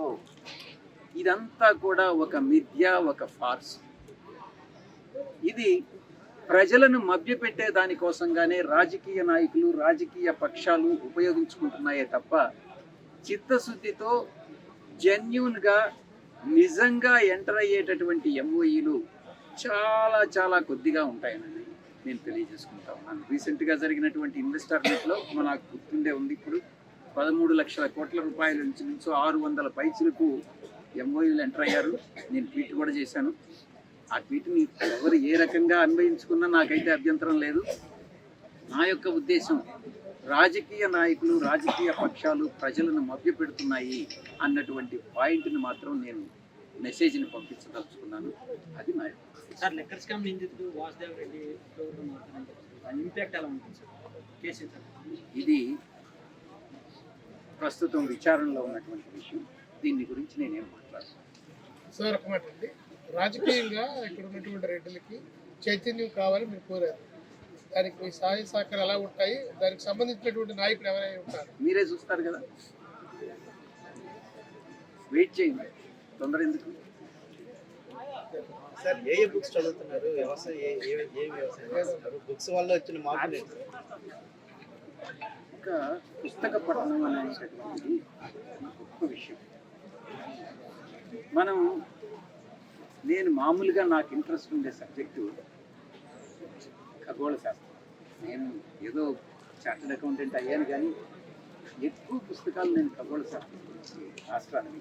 ఉండడంతో ఇదంతా కూడా ఒక మిథ్య ఒక ఫార్స్ ఇది ప్రజలను మభ్యపెట్టే దానికోసంగానే రాజకీయ నాయకులు రాజకీయ పక్షాలు ఉపయోగించుకుంటున్నాయే తప్ప చిత్తశుద్ధితో జెన్యున్గా నిజంగా ఎంటర్ అయ్యేటటువంటి ఎంఓఈలు చాలా చాలా కొద్దిగా ఉంటాయని నేను తెలియజేసుకుంటా ఉన్నాను. రీసెంట్గా జరిగినటువంటి ఇన్వెస్టర్ మీట్లో మనకు గుర్తుండే ఉంది ఇప్పుడు. పదమూడు లక్షల కోట్ల రూపాయల నుంచి నుంచి ఆరు వందల పైచులకు ఎంఓఈలు ఎంటర్ అయ్యారు. నేను ట్వీట్ కూడా చేశాను. ఆ ట్వీట్ని ఎవరు ఏ రకంగా అన్వయించుకున్నా నాకైతే అభ్యంతరం లేదు. నా యొక్క ఉద్దేశం రాజకీయ నాయకులు రాజకీయ పక్షాలు ప్రజలను మభ్యపెడుతున్నాయి అన్నటువంటి పాయింట్ని మాత్రం నేను మెసేజ్ని పంపించదలుచుకున్నాను. అది నా సార్ లెక్కర్ స్కామ్ నిందితుడు వాసుదేవ్ రెడ్డి ఇంపాక్ట్ ఎలా ఉంటుంది సార్? ఇది ప్రస్తుతం విచారణలో ఉన్నటువంటి విషయం. దీని గురించి నేనేం మాట్లాడను. సార్ ఒక మాట అండి. రాజకీయంగా ఇక్కడ ఉన్నటువంటి రెడ్డిలకి చైతన్యం కావాలని మీరు కోరారు. దానికి మీ సహాయ సహకారాలు ఎలా ఉంటాయి? దానికి సంబంధించినటువంటి నాయకులు ఎవరైనా ఉంటారు? మీరే చూస్తారు కదా. వెయిట్ చేయండి. తొందర ఎందుకు? సార్ ఏ ఏ బుక్స్ చదువుతున్నారు? వ్యవసాయం ఏ ఏ వ్యవసాయం బుక్స్ వల్ల వచ్చిన మార్పులు యొక్క పుస్తక పఠనం అనేటటువంటిది గొప్ప విషయం. మనం నేను మామూలుగా నాకు ఇంట్రెస్ట్ ఉండే సబ్జెక్టు ఖగోళ శాస్త్రం. నేను ఏదో చార్టెడ్ అకౌంటెంట్ అయ్యాను కానీ ఎక్కువ పుస్తకాలు నేను ఖగోళ శాస్త్రం గురించి ఆస్ట్రానమీ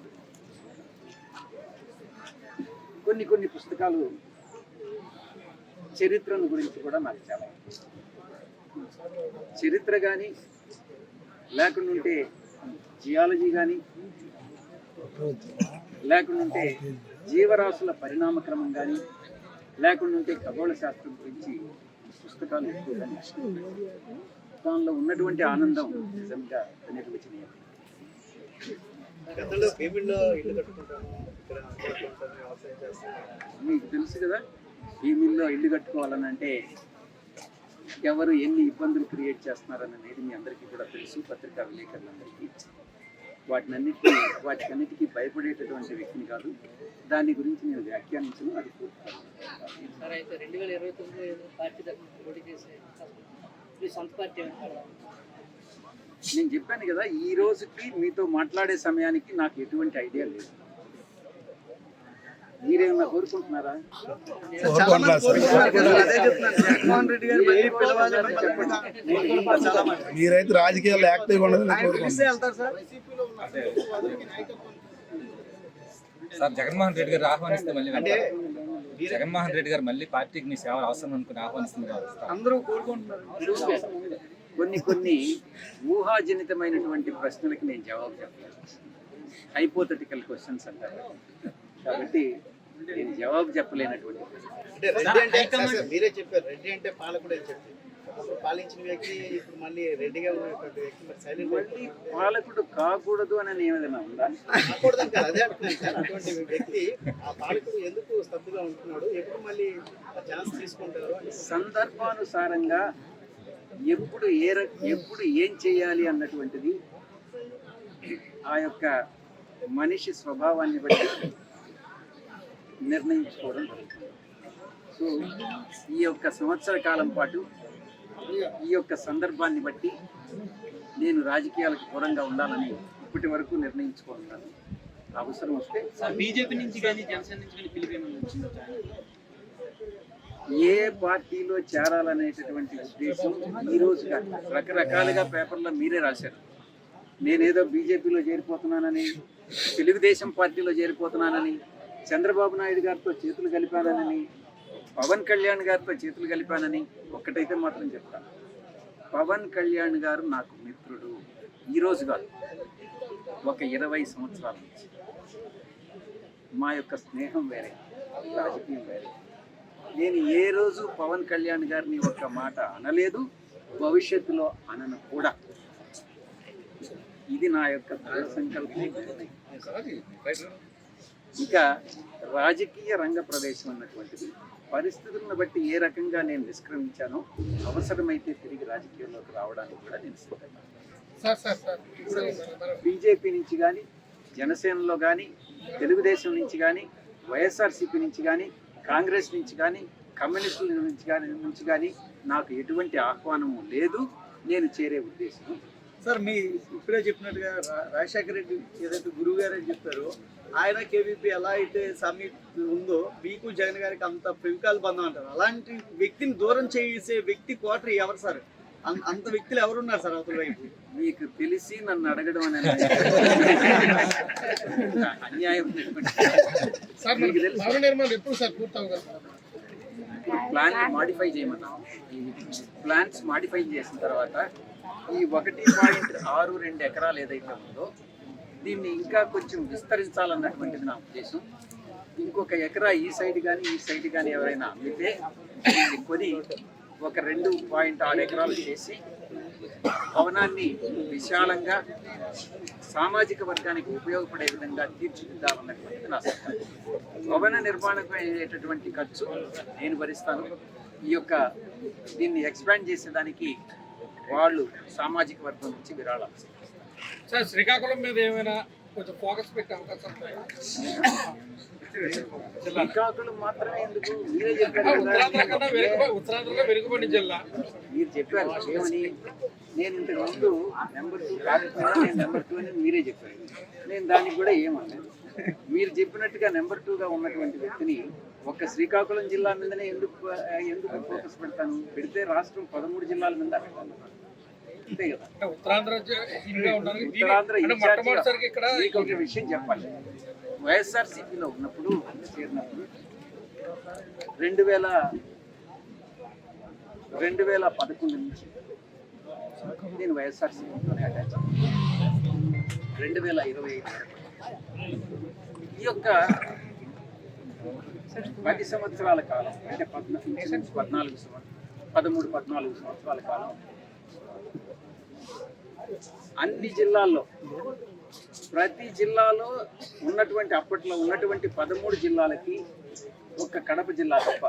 కొన్ని కొన్ని పుస్తకాలు చరిత్రను గురించి కూడా నాకు చాలా చరిత్ర కానీ లేకుంటే జియాలజీ కానీ లేకుంటే జీవరాశుల పరిణామక్రమం కానీ లేకుంటే ఖగోళ శాస్త్రం గురించి పుస్తకాలు ఎక్కువగా దానిలో ఉన్నటువంటి ఆనందం నిజంగా చేస్తాము. మీకు తెలుసు కదా ఈ మిల్లో ఇల్లు కట్టుకోవాలని అంటే ఎవరు ఎన్ని ఇబ్బందులు క్రియేట్ చేస్తున్నారని అనేది మీ అందరికీ కూడా తెలుసు. పత్రికా విలేకరులందరికీ. వాటినన్నిటికీ వాటికన్నిటికీ భయపడేటటువంటి వ్యక్తిని కాదు. దాని గురించి నేను వ్యాఖ్యానించను. అది నేను చెప్పాను కదా ఈ రోజుకి మీతో మాట్లాడే సమయానికి నాకు ఎటువంటి ఐడియా లేదు. మీరేమన్నా కోరుకుంటున్నారా? మీరైతే రాజకీయాల్లో ఉండదని కోరుకుంటున్నాను. సార్. జగన్మోహన్ రెడ్డి గారు ఆహ్వానిస్తే మళ్ళీ అంటే జగన్మోహన్ రెడ్డి గారు మళ్ళీ పార్టీకి మీ సేవలు అవసరం అనుకుని ఆహ్వానిస్తున్నారు. అందరూ కోరుకుంటున్నారు. కొన్ని కొన్ని ఊహాజనితమైనటువంటి ప్రశ్నలకి నేను జవాబు చెప్పలేదు హైపోథెటికల్ క్వశ్చన్స్ అంటారు. కాబట్టి నేను జవాబు చెప్పలేనటువంటి మీరే చెప్పారు. రెడ్డి అంటే పాలకుడు అని చెప్పి. ఒకప్పుడు పాలించిన వ్యక్తి ఇప్పుడు మళ్ళీ రెడ్డిగా ఉన్నటువంటి వ్యక్తి మరి సైలెంట్ మళ్ళీ పాలకుడు కాకూడదు అని ఏమైనా ఉందా? కాకూడదని కాదు అదే అంటున్నాను అటువంటి వ్యక్తి ఆ పాలకుడు ఎందుకు స్తబ్దుగా ఉంటున్నాడు? ఎప్పుడు మళ్ళీ ఆ ఛాన్స్ తీసుకుంటారు? సందర్భానుసారంగా ఎప్పుడు ఏ ఎప్పుడు ఏం చేయాలి అన్నటువంటిది ఆ యొక్క మనిషి స్వభావాన్ని బట్టి నిర్ణయించుకోవడం జరుగుతుంది సో ఈ యొక్క సంవత్సర కాలం పాటు ఈ యొక్క సందర్భాన్ని బట్టి నేను రాజకీయాలకు దూరంగా ఉండాలని ఇప్పటి వరకు నిర్ణయించుకుంటున్నాను అవసరం వస్తే బీజేపీ నుంచి కానీ జనసేన నుంచి కానీ పిలిపి? ఏ పార్టీలో చేరాలనేటటువంటి ఉద్దేశం ఈ రోజు కాదు. రకరకాలుగా పేపర్లో మీరే రాశారు నేనేదో బీజేపీలో చేరిపోతున్నానని తెలుగుదేశం పార్టీలో చేరిపోతున్నానని చంద్రబాబు నాయుడు గారితో చేతులు కలిపానని పవన్ కళ్యాణ్ గారితో చేతులు కలిపానని ఒక్కటైతే మాత్రం చెప్తాను. పవన్ కళ్యాణ్ గారు నాకు మిత్రుడు. ఈరోజు కాదు ఒక ఇరవై సంవత్సరాల నుంచి. మా యొక్క స్నేహం వేరే రాజకీయం వేరే. నేను ఏ రోజు పవన్ కళ్యాణ్ గారిని ఒక్క మాట అనలేదు భవిష్యత్తులో అనను కూడా. ఇది నా యొక్క దృఢ సంకల్పం. ఇక రాజకీయ రంగ ప్రవేశం అన్నటువంటిది. పరిస్థితులను బట్టి ఏ రకంగా నేను నిష్క్రమించానో అవసరమైతే తిరిగి రాజకీయంలోకి రావడానికి కూడా నేను సిద్ధంగా బీజేపీ నుంచి కానీ జనసేనలో కానీ తెలుగుదేశం నుంచి కానీ వైఎస్ఆర్సీపీ నుంచి కానీ కాంగ్రెస్ నుంచి కానీ కమ్యూనిస్టుల నుంచి కానీ నుంచి కానీ నాకు ఎటువంటి ఆహ్వానము లేదు. నేను చేరే ఉద్దేశం. సార్ మీ ఇప్పుడే చెప్పినట్టుగా రాజశేఖర రెడ్డి ఏదైతే గురువు గారు అని చెప్పారో ఆయన కేవీపీ ఎలా అయితే సమీప్ ఉందో మీకు జగన్ గారికి అంత ఫెవికాల్ బంధం అంటారు. అలాంటి వ్యక్తిని దూరం చేసే వ్యక్తి కోటరీ ఎవరు సార్? అంత వ్యక్తులు ఎవరున్నారు సార్ అవతల వైపు? మీకు తెలిసి నన్ను అడగడం అనేది అన్యాయం సార్ మీకు మరి తెలుసు. భవన నిర్మాణం ఎప్పుడు సార్ ప్లాన్ మాడిఫై చేయమన్నాం ప్లాన్స్ మాడిఫై చేసిన తర్వాత ఈ ఒకటి పాయింట్ ఆరు రెండు ఎకరాలు ఏదైతే ఉందో దీన్ని ఇంకా కొంచెం విస్తరించాలన్నటువంటిది నా ఉద్దేశం. ఇంకొక ఎకరా ఈ సైడ్ కానీ ఈ సైడ్ కానీ ఎవరైనా అమ్మితే దీన్ని కొని ఒక రెండు పాయింట్ ఆరు ఎకరాలు చేసి భవనాన్ని విశాలంగా సామాజిక వర్గానికి ఉపయోగపడే విధంగా తీర్చిదిద్దాలన్నటువంటిది నా సంకల్పం భవన నిర్మాణం అయ్యేటటువంటి ఖర్చు నేను భరిస్తాను. ఈ యొక్క దీన్ని ఎక్స్పాండ్ చేసేదానికి వాళ్ళు సామాజిక వర్గం నుంచి విరాళాలు సార్ శ్రీకాకుళం మీద ఏమైనా కొంచెం ఫోకస్ పెట్టే అవకాశం? శ్రీకాకుళం మాత్రమే ఎందుకు. ఉత్తరాంధ్ర కన్నా వెనుకబడి ఉత్తరాంధ్రలో వెనుకబడి జిల్లా. మీరు చెప్పారు ఏమని? నేను ఇంతకు ముందు నెంబర్ టూ కాకపోయినా నేను నెంబర్ టూ అని మీరే చెప్పారు. నేను దానికి కూడా ఏమన్నాను మీరు చెప్పినట్టుగా నెంబర్ టూగా ఉన్నటువంటి వ్యక్తిని ఒక్క శ్రీకాకుళం జిల్లా మీదనే ఎందుకు ఎందుకు ఫోకస్ పెడతాను? పెడితే రాష్ట్రం పదమూడు జిల్లాల మీద కదా. ఉత్తరాంధ్ర మొట్టమొదటిసారికి ఇక్కడ ఒక విషయం చెప్పాలి. వైఎస్ఆర్సీపీలో ఉన్నప్పుడు చేరినప్పుడు రెండు వేల రెండు వేల పదకొండు నుంచి నేను వైఎస్ఆర్సీపీతోనే అటాచ్ రెండు వేల ఇరవై ఐదు. ఈ యొక్క పది సంవత్సరాల కాలం అంటే పద్నాలుగు పద్నాలుగు సంవత్సరాలు పదమూడు పద్నాలుగు సంవత్సరాల కాలం అన్ని జిల్లాల్లో ప్రతి జిల్లాలో ఉన్నటువంటి అప్పట్లో ఉన్నటువంటి పదమూడు జిల్లాలకి ఒక్క కడప జిల్లా తప్ప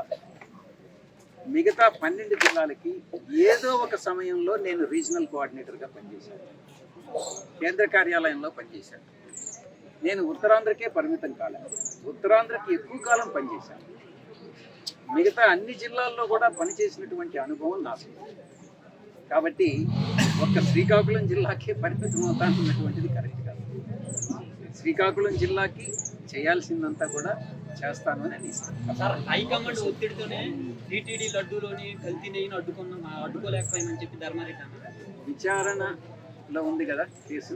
మిగతా పన్నెండు జిల్లాలకి ఏదో ఒక సమయంలో నేను రీజనల్ కోఆర్డినేటర్గా పనిచేశాను. కేంద్ర కార్యాలయంలో పనిచేశాను. నేను ఉత్తరాంధ్రకే పరిమితం కాలేదు. ఉత్తరాంధ్రకి ఎక్కువ కాలం పనిచేశాను. మిగతా అన్ని జిల్లాల్లో కూడా పనిచేసినటువంటి అనుభవం నాకు ఉంది. కాబట్టి ఒక్క శ్రీకాకుళం జిల్లాకే పరిమితం అవుతానన్నటువంటిది కరెక్ట్ కాదు శ్రీకాకుళం జిల్లాకి చేయాల్సిందంతా కూడా చేస్తాను అని నేను సార్ హైకమాండ్ ఒత్తిడితోనే టీటీడీ లడ్డూలోని కల్తీ నెయ్యిని అడ్డుకున్నాం అడ్డుకోలేకపోయిందని చెప్పి ధర్మారెడ్డి అన్నారు. విచారణలో ఉంది కదా కేసు.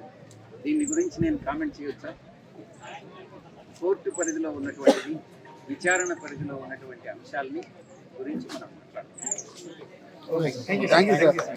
దీని గురించి నేను కామెంట్ చేయొచ్చా? కోర్టు పరిధిలో ఉన్నటువంటిది విచారణ పరిధిలో ఉన్నటువంటి అంశాలని గురించి మనం మాట్లాడతాం థ్యాంక్ యూ సార్